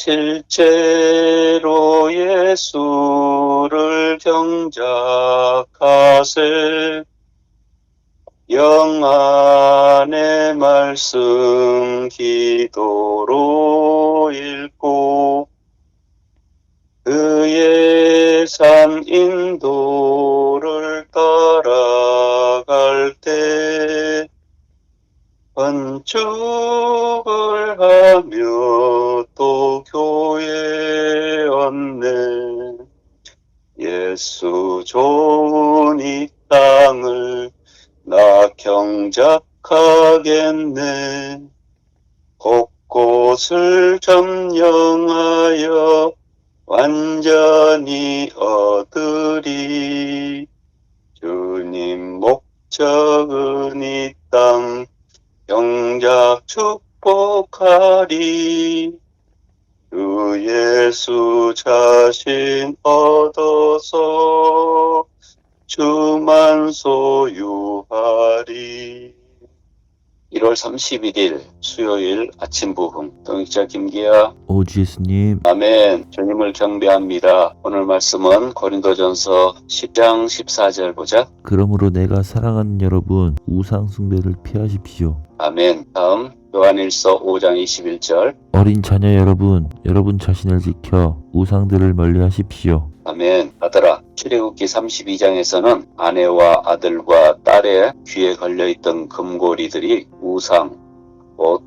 실제로 예수를 경작하세 영안의 말씀 기도로 읽고 그의 산 인도를 따라갈 때 건축을 하며 또 교회 얻네. 예수 좋은 이 땅을 나 경작하겠네. 곳곳을 점령하여 완전히 얻으리. 주님 목적은 이 땅 경작 축복하리 주 예수 자신 얻어서 주만 소유하리 1월 31일 수요일 아침 부흥. 동익자 김기아. 예수님, 아멘. 주님을 경배합니다. 오늘 말씀은 고린도전서 10장 14절 보자. 그러므로 내가 사랑하는 여러분, 우상 숭배를 피하십시오. 아멘. 다음 요한일서 5장 21절. 어린 자녀 여러분, 여러분 자신을 지켜 우상들을 멀리 하십시오. 아멘. 아들아, 출애굽기 32장에서는 아내와 아들과 딸의 귀에 걸려있던 금고리들이 우상, 옷,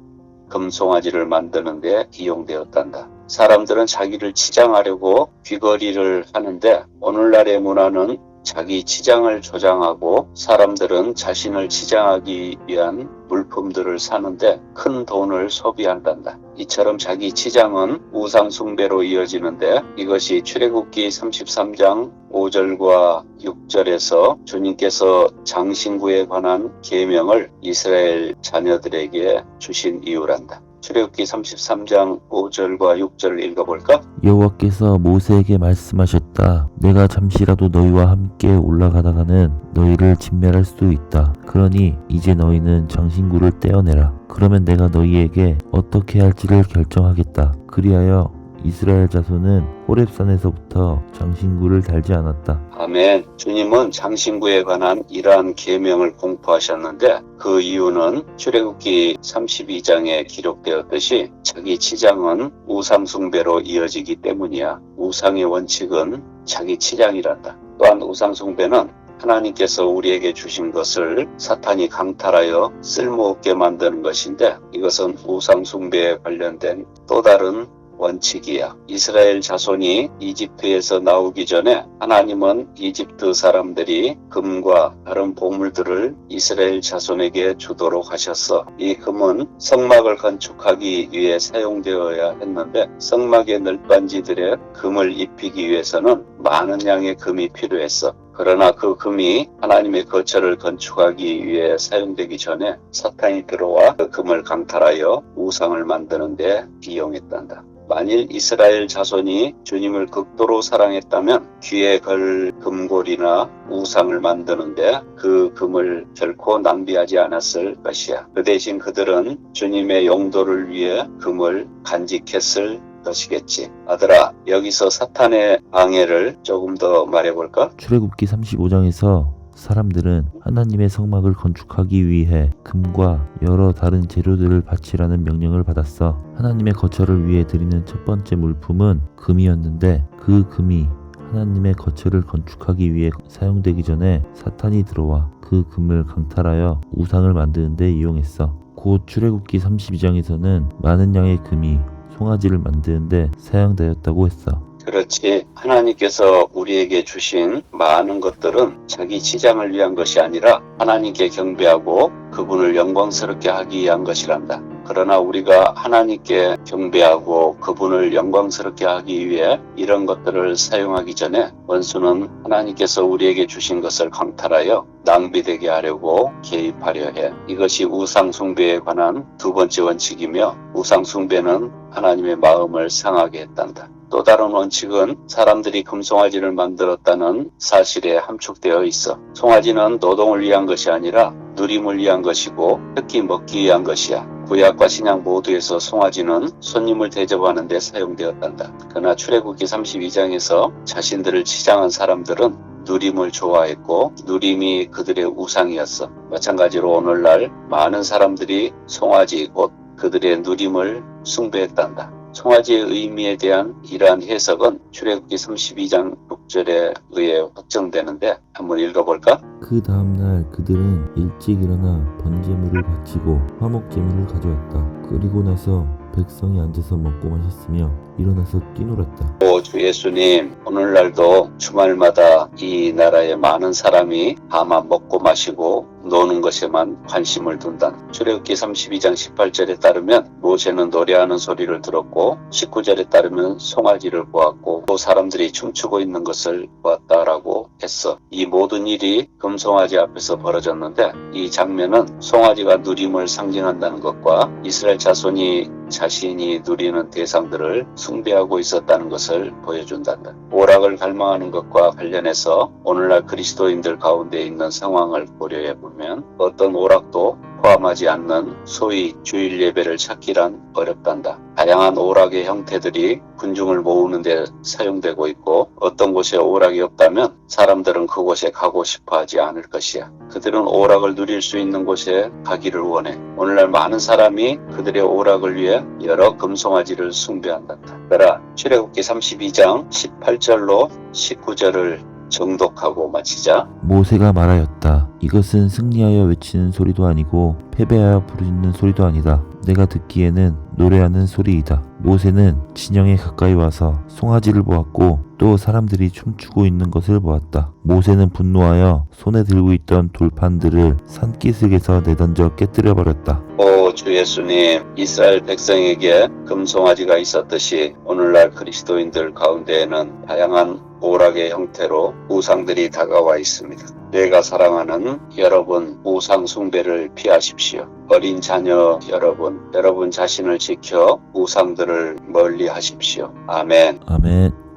금송아지를 만드는 데 이용되었단다. 사람들은 자기를 치장하려고 귀걸이를 하는데 오늘날의 문화는 자기 치장을 조장하고 사람들은 자신을 치장하기 위한 물품들을 사는데 큰 돈을 소비한단다. 이처럼 자기 치장은 우상숭배로 이어지는데 이것이 출애굽기 33장 5절과 6절에서 주님께서 장신구에 관한 계명을 이스라엘 자녀들에게 주신 이유란다. 출애굽기 33장 5절과 6절을 읽어볼까? 여호와께서 모세에게 말씀하셨다. 내가 잠시라도 너희와 함께 올라가다가는 너희를 진멸할 수도 있다. 그러니 이제 너희는 장신구를 떼어내라. 그러면 내가 너희에게 어떻게 할지를 결정하겠다. 그리하여 이스라엘 자손은 호렙산에서부터 장신구를 달지 않았다. 아멘. 주님은 장신구에 관한 이러한 계명을 공포하셨는데 그 이유는 출애굽기 32장에 기록되었듯이 자기 치장은 우상 숭배로 이어지기 때문이야. 우상의 원칙은 자기 치장이란다. 또한 우상 숭배는 하나님께서 우리에게 주신 것을 사탄이 강탈하여 쓸모없게 만드는 것인데 이것은 우상 숭배에 관련된 또 다른 원칙이야. 이스라엘 자손이 이집트에서 나오기 전에 하나님은 이집트 사람들이 금과 다른 보물들을 이스라엘 자손에게 주도록 하셨어. 이 금은 성막을 건축하기 위해 사용되어야 했는데 성막의 널빤지들의 금을 입히기 위해서는 많은 양의 금이 필요했어. 그러나 그 금이 하나님의 거처를 건축하기 위해 사용되기 전에 사탄이 들어와 그 금을 강탈하여 우상을 만드는데 비용했단다. 만일 이스라엘 자손이 주님을 극도로 사랑했다면 귀에 걸 금골이나 우상을 만드는데 그 금을 결코 낭비하지 않았을 것이야. 그 대신 그들은 주님의 용도를 위해 금을 간직했을 것이겠지. 아들아, 여기서 사탄의 방해를 조금 더 말해볼까? 출애굽기 35장에서 사람들은 하나님의 성막을 건축하기 위해 금과 여러 다른 재료들을 바치라는 명령을 받았어. 하나님의 거처를 위해 드리는 첫 번째 물품은 금이었는데 그 금이 하나님의 거처를 건축하기 위해 사용되기 전에 사탄이 들어와 그 금을 강탈하여 우상을 만드는 데 이용했어. 곧 출애굽기 32장에서는 많은 양의 금이 송아지를 만드는데 사용되었다고 했어. 그렇지. 하나님께서 우리에게 주신 많은 것들은 자기 치장을 위한 것이 아니라 하나님께 경배하고 그분을 영광스럽게 하기 위한 것이란다. 그러나 우리가 하나님께 경배하고 그분을 영광스럽게 하기 위해 이런 것들을 사용하기 전에 원수는 하나님께서 우리에게 주신 것을 강탈하여 낭비되게 하려고 개입하려 해. 이것이 우상숭배에 관한 두 번째 원칙이며 우상숭배는 하나님의 마음을 상하게 했단다. 또 다른 원칙은 사람들이 금송아지를 만들었다는 사실에 함축되어 있어. 송아지는 노동을 위한 것이 아니라 누림을 위한 것이고 특히 먹기 위한 것이야. 구약과 신약 모두에서 송아지는 손님을 대접하는 데 사용되었단다. 그러나 출애굽기 32장에서 자신들을 치장한 사람들은 누림을 좋아했고 누림이 그들의 우상이었어. 마찬가지로 오늘날 많은 사람들이 송아지 곧 그들의 누림을 숭배했단다. 송아지의 의미에 대한 이러한 해석은 출애굽기 32장 6절에 의해 확정되는데 한번 읽어볼까? 그 다음날 그들은 일찍 일어나 번제물을 바치고 화목제물을 가져왔다. 그리고 나서 백성이 앉아서 먹고 마셨으며 일어나서 뛰놀았다. 오, 주 예수님, 오늘날도 주말마다 이 나라에 많은 사람이 다만 먹고 마시고 노는 것에만 관심을 둔다. 출애굽기 32장 18절에 따르면 모세는 노래하는 소리를 들었고 19절에 따르면 송아지를 보았고 또 사람들이 춤추고 있는 것을 보았다라고 했어. 이 모든 일이 금송아지 앞에서 벌어졌는데 이 장면은 송아지가 누림을 상징한다는 것과 이스라엘 자손이 자신이 누리는 대상들을 숭배하고 있었다는 것을 보여준다. 오락을 갈망하는 것과 관련해서 오늘날 그리스도인들 가운데 있는 상황을 고려해 보면 어떤 오락도 포함하지 않는 소위 주일 예배를 찾기란 어렵단다. 다양한 오락의 형태들이 군중을 모으는 데 사용되고 있고 어떤 곳에 오락이 없다면 사람들은 그곳에 가고 싶어 하지 않을 것이야. 그들은 오락을 누릴 수 있는 곳에 가기를 원해. 오늘날 많은 사람이 그들의 오락을 위해 여러 금송아지를 숭배한다. 그러나 출애굽기 32장 18절로 19절을 정독하고 마치자. 모세가 말하였다. 이것은 승리하여 외치는 소리도 아니고 패배하여 부르짖는 소리도 아니다. 내가 듣기에는 노래하는 소리이다. 모세는 진영에 가까이 와서 송아지를 보았고 또 사람들이 춤추고 있는 것을 보았다. 모세는 분노하여 손에 들고 있던 돌판들을 산기슭에서 내던져 깨뜨려 버렸다. 오, 주 예수님, 이스라엘 백성에게 금송아지가 있었듯이 오늘날 그리스도인들 가운데에는 다양한 오락의 형태로 우상들이 다가와 있습니다. 내가 사랑하는 여러분, 우상 숭배를 피하십시오. 어린 자녀 여러분, 여러분 자신을 지켜 우상들을 멀리 하십시오. 아멘. 아멘.